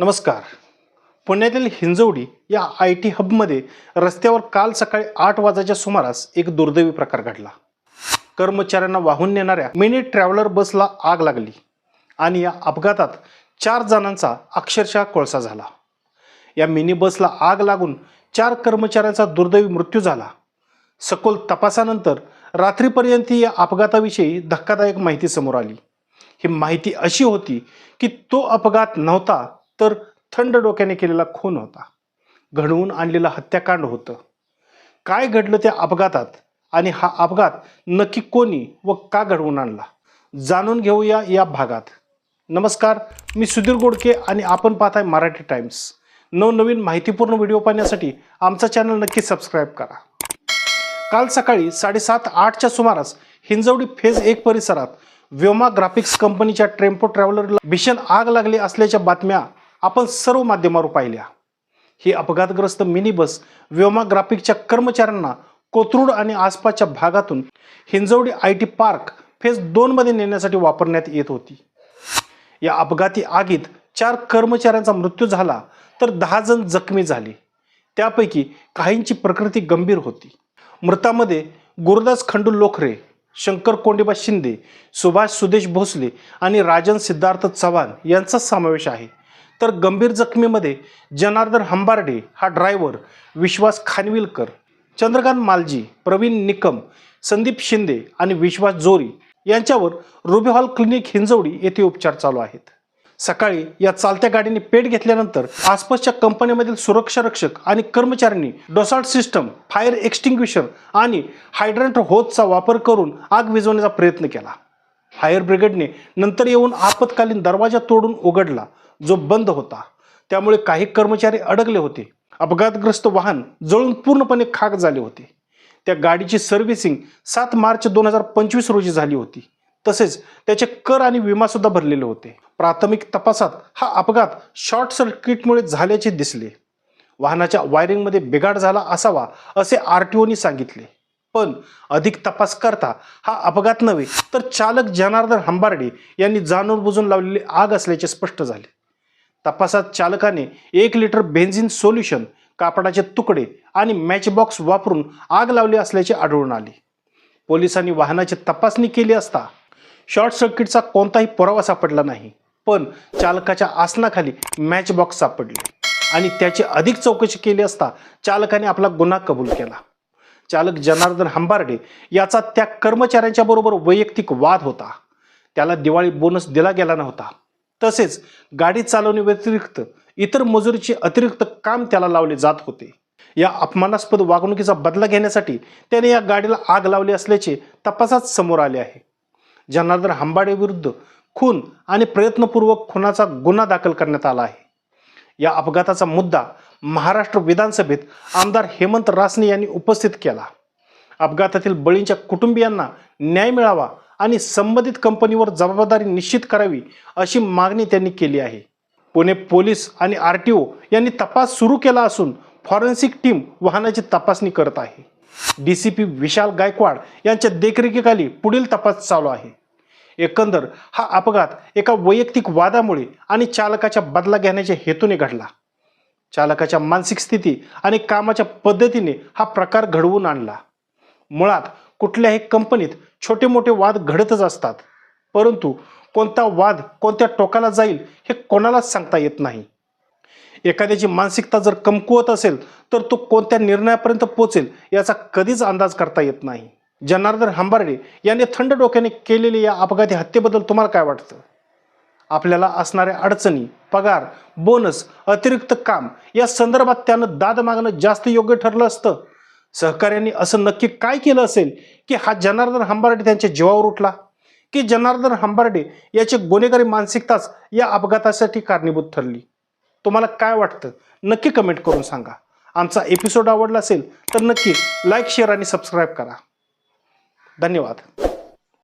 नमस्कार. पुण्यातील हिंजवडी या आय टी हबमध्ये रस्त्यावर काल सकाळी आठ वाजाच्या सुमारास एक दुर्दैवी प्रकार घडला. कर्मचाऱ्यांना वाहून नेणाऱ्या मिनी ट्रॅव्हलर बसला आग लागली आणि या अपघातात चार जणांचा अक्षरशः कोळसा झाला. या मिनी बसला आग लागून चार कर्मचाऱ्यांचा दुर्दैवी मृत्यू झाला. सखोल तपासानंतर रात्रीपर्यंत या अपघाताविषयी धक्कादायक माहिती समोर आली. ही माहिती अशी होती की तो अपघात नव्हता तर थंड डोक्याने केलेला खून होता. घडवून आणलेलं हत्याकांड होतं. काय घडलं त्या अपघातात? आणि हा अपघात नक्की कोणी व का घडवून आणला? जाणून घेऊया या भागात. नमस्कार मी सुधीर गोडके आणि आपण पाहताय मराठी टाइम्स. नवनवीन माहितीपूर्ण व्हिडिओ पाहण्यासाठी आमचा चॅनल नक्की सबस्क्राईब करा. काल सकाळी साडेसात आठच्या सुमारास हिंजवडी फेज एक परिसरात व्योमा ग्राफिक्स कंपनीच्या टेम्पो ट्रॅव्हलरला भीषण आग लागली असल्याच्या बातम्या आपण सर्व माध्यमावर पाहिल्या. ही अपघातग्रस्त मिनी बस व्योमाग्राफिकच्या कर्मचाऱ्यांना कोथरूड आणि आसपासच्या भागातून Hinjawadi I T park phase दोनमध्ये नेण्यासाठी वापरण्यात येत होती. या अपघाती आगीत चार कर्मचाऱ्यांचा मृत्यू झाला तर दहा जण जखमी झाले. त्यापैकी काहींची प्रकृती गंभीर होती. मृतामध्ये गुरुदास खंडू लोखरे शंकर कोंडेबा शिंदे सुभाष सुदेश भोसले आणि राजन सिद्धार्थ चव्हाण यांचा समावेश आहे. तर गंभीर जखमीमध्ये जनार्दन हंबार्डे हा ड्रायव्हर विश्वास खानविलकर चंद्रकांत मालजी प्रवीण निकम संदीप शिंदे आणि विश्वास जोरी यांच्यावर रुबी हॉल क्लिनिक हिंजवडी येथे उपचार चालू आहेत. सकाळी या चालत्या गाडीने पेट घेतल्यानंतर आसपासच्या कंपन्यांमधील सुरक्षा रक्षक आणि कर्मचाऱ्यांनी डोसाल्ट सिस्टम फायर एक्स्टिंग्विशर आणि हायड्रंट होजचा वापर करून आग विझवण्याचा प्रयत्न केला. फायर ब्रिगेडने नंतर येऊन आपत्कालीन दरवाजा तोडून उघडला जो बंद होता. त्यामुळे काही कर्मचारी अडकले होते. अपघातग्रस्त वाहन जळून पूर्णपणे खाक झाले होते. त्या गाडीची सर्व्हिसिंग सात मार्च दोन हजार पंचवीस रोजी झाली होती. तसेच त्याचे कर आणि विमा सुद्धा भरलेले होते. प्राथमिक तपासात हा अपघात शॉर्ट सर्किटमुळे झाल्याचे दिसले. वाहनाच्या वायरिंगमध्ये बिघाड झाला असावा असे आर टी ओनी सांगितले. पण अधिक तपास करता हा अपघात नव्हे तर चालक जनार्दन हंबार्डे यांनी जाणून बुजून लावलेली आग असल्याचे स्पष्ट झाले. तपासात चालकाने एक लिटर बेन्झिन सोल्युशन कापडाचे तुकडे आणि मॅचबॉक्स वापरून आग लावली असल्याचे आढळून आले. पोलिसांनी वाहनाची तपासणी केली असता शॉर्ट सर्किटचा कोणताही पुरावा सापडला नाही पण चालकाच्या आसनाखाली मॅचबॉक्स सापडले आणि त्याची अधिक चौकशी केली असता चालकाने आपला गुन्हा कबूल केला. चालक जनार्दन हंबार्डे याचा त्या कर्मचाऱ्यांच्या बरोबर वैयक्तिक वाद होता. त्याला दिवाळी बोनस दिला गेला नव्हता. तसेच गाडी चालवणे व्यतिरिक्त इतर मजुरीचे अतिरिक्त काम त्याला लावले जात होते. या अपमानास्पद वागणुकीचा बदला घेण्यासाठी त्याने या गाडीला आग लावली असल्याचे तपासात समोर आले आहे. जनार्दन हंबाडे विरुद्ध खून आणि प्रयत्नपूर्वक खुनाचा गुन्हा दाखल करण्यात आला आहे. या अपघाताचा मुद्दा महाराष्ट्र विधानसभेत आमदार हेमंत रासने यांनी उपस्थित केला. अपघातातील बळींच्या कुटुंबियांना न्याय मिळावा आणि संबंधित कंपनीवर जबाबदारी निश्चित करावी अशी मागणी त्यांनी केली आहे. पुणे पोलीस आणि आर टी ओ यांनी तपास सुरू केला असून फॉरेन्सिक टीम वाहनाची तपासणी करत आहे. D C P Vishal Gaikwad यांच्या देखरेखीखाली पुढील तपास चालू आहे. एकंदर हा अपघात एका वैयक्तिक वादामुळे आणि चालकाच्या बदला घेण्याच्या हेतूने घडला. चालकाच्या मानसिक स्थिती आणि कामाच्या पद्धतीने हा प्रकार घडवून आणला. मुळात कुठल्याही कंपनीत छोटे मोठे वाद घडतच असतात. परंतु कोणता वाद कोणत्या टोकाला जाईल हे कोणालाच सांगता येत नाही. एखाद्याची मानसिकता जर कमकुवत असेल तर तो कोणत्या निर्णयापर्यंत पोचेल याचा कधीच अंदाज करता येत नाही. जनार्दन हंबार्डे यांनी थंड डोक्याने केलेल्या या अपघाती हत्येबद्दल तुम्हाला काय वाटतं? आपल्याला असणाऱ्या अडचणी पगार बोनस अतिरिक्त काम या संदर्भात त्यानं दाद मागणं जास्त योग्य ठरलं असतं. सहकार्यांनी असं नक्की काय केलं असेल की हा जनार्दन हंबार्डे त्यांच्या जीवावर उठला? की जनार्दन हंबार्डे याची गुन्हेगारी मानसिकताच या अपघातासाठी कारणीभूत ठरली? तुम्हाला काय वाटतं? नक्की कमेंट करून सांगा. आमचा एपिसोड आवडला असेल तर नक्की लाईक शेअर आणि सबस्क्राईब करा. धन्यवाद.